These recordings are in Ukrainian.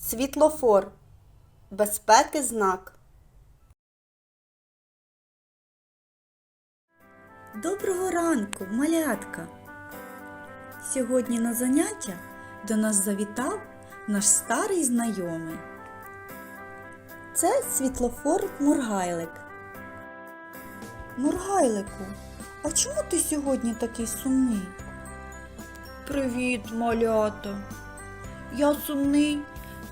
Світлофор. Безпеки знак. Доброго ранку, малятка! Сьогодні на заняття до нас завітав наш старий знайомий. Це світлофор Мургайлик. Мургайлику, а чому ти сьогодні такий сумний? Привіт, малята. Я сумний,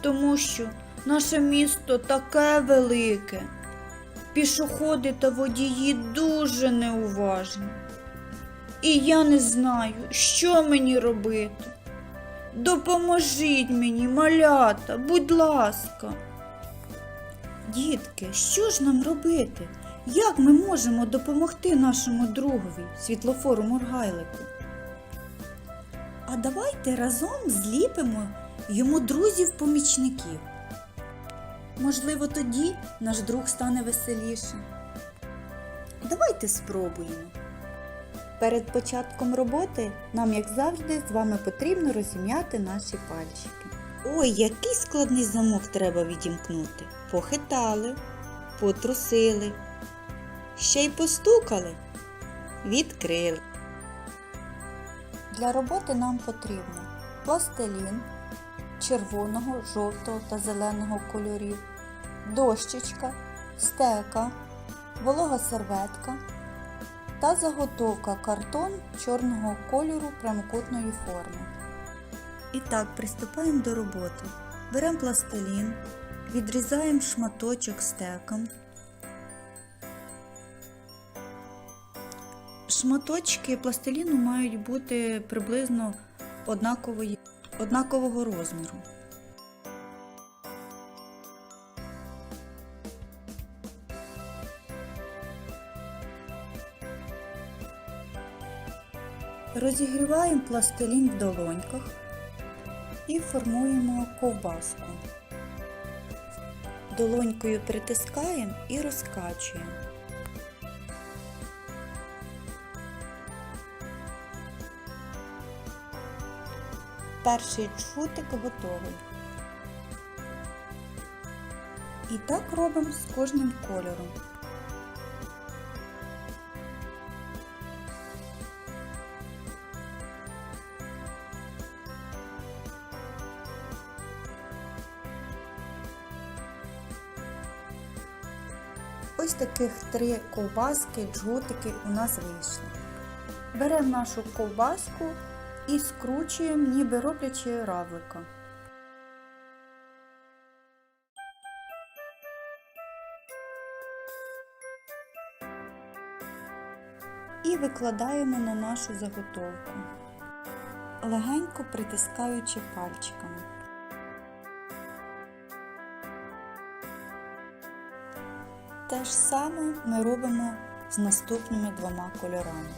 тому що наше місто таке велике. Пішоходи та водії дуже неуважні. І я не знаю, що мені робити. Допоможіть мені, малята, будь ласка. Дітки, що ж нам робити? Як ми можемо допомогти нашому другові, світлофору Мургайлику? А давайте разом зліпимо йому друзів-помічників. Можливо, тоді наш друг стане веселіше. Давайте спробуємо. Перед початком роботи нам, як завжди, з вами потрібно розім'яти наші пальчики. Ой, який складний замок треба відімкнути. Похитали, потрусили, ще й постукали, відкрили. Для роботи нам потрібно пластилін червоного, жовтого та зеленого кольорів, дощечка, стека, волога серветка та заготовка картон чорного кольору прямокутної форми. І так, приступаємо до роботи. Беремо пластилін, відрізаємо шматочок стеком. Шматочки пластиліну мають бути приблизно однакової, однакового розміру. Розігріваємо пластилін в долоньках і формуємо ковбаску. Долонькою притискаємо і розкачуємо. Перший джгутик готовий. І так робимо з кожним кольором. Ось таких три ковбаски, джгутики у нас вийшли. Беремо нашу ковбаску і скручуємо, ніби роблячи равлика. І викладаємо на нашу заготовку, легенько притискаючи пальчиками. Те ж саме ми робимо з наступними двома кольорами.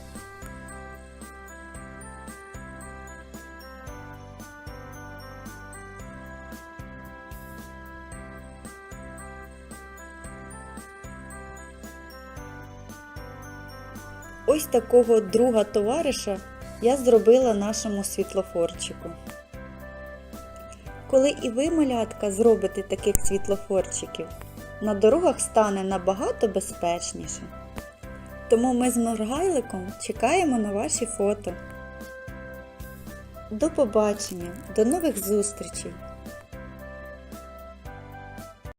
Ось такого друга товариша я зробила нашому світлофорчику. Коли і ви, малятка, зробите таких світлофорчиків, на дорогах стане набагато безпечніше. Тому ми з Моргайликом чекаємо на ваші фото. До побачення, до нових зустрічей!